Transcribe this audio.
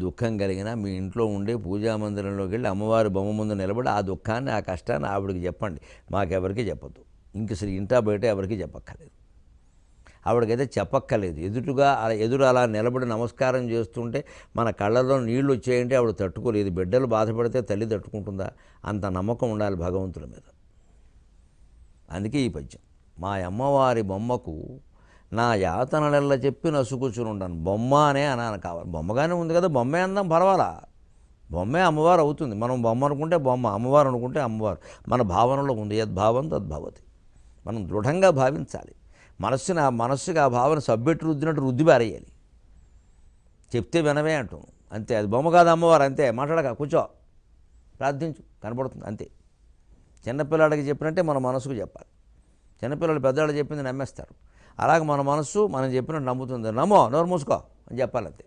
దుఃఖం కలిగినా మీ ఇంట్లో ఉండే పూజా మందిరంలోకి వెళ్ళి అమ్మవారి బొమ్మ ముందు నిలబడి ఆ దుఃఖాన్ని ఆ కష్టాన్ని ఆవిడకి చెప్పండి. మాకెవరికి చెప్పొద్దు. ఇంక సరే ఇంటా బయట ఎవరికి చెప్పక్కర్లేదు. ఆవిడకైతే చెప్పక్కర్లేదు. ఎదుటుగా అలా ఎదురు అలా నిలబడి నమస్కారం చేస్తుంటే మన కళ్ళలో నీళ్ళు వచ్చాయంటే ఆవిడ తట్టుకోలేదు. బిడ్డలు బాధపడితే తల్లి తట్టుకుంటుందా? అంత నమ్మకం ఉండాలి భగవంతుడి మీద. అందుకే ఈ పద్యం. మా అమ్మవారి బొమ్మకు నా యాతనలెల్ల చెప్పి నసుకూర్చుని ఉంటాను బొమ్మ అనే అనాను కావాలి. బొమ్మగానే ఉంది కదా బొమ్మే అందాం పర్వాలా? బొమ్మే అమ్మవారు అవుతుంది. మనం బొమ్మ అనుకుంటే బొమ్మ అమ్మవారు అనుకుంటే అమ్మవారు. మన భావనలో ఉంది. యద్భావం తద్భవతి మనం దృఢంగా భావించాలి. మనస్సుని ఆ మనస్సుకి ఆ భావన సబ్బెట్టు రుద్దినట్టు రుద్ది పారేయాలి. చెప్తే వినవే అంటాను అంతే. అది బొమ్మ కాదు అమ్మవారు. అంతే. మాట్లాడక. కూర్చో. ప్రార్థించు. కనపడుతుంది అంతే. చిన్నపిల్లాడికి చెప్పినట్టే మన మనసుకు చెప్పాలి. చిన్నపిల్లలు పెద్దవాళ్ళు చెప్పింది నమ్మేస్తారు. అలాగే మన మనస్సు మనం చెప్పినట్టు నమ్ముతుంది. నమ్మో నోరు మూసుకో అని చెప్పాలి అంతే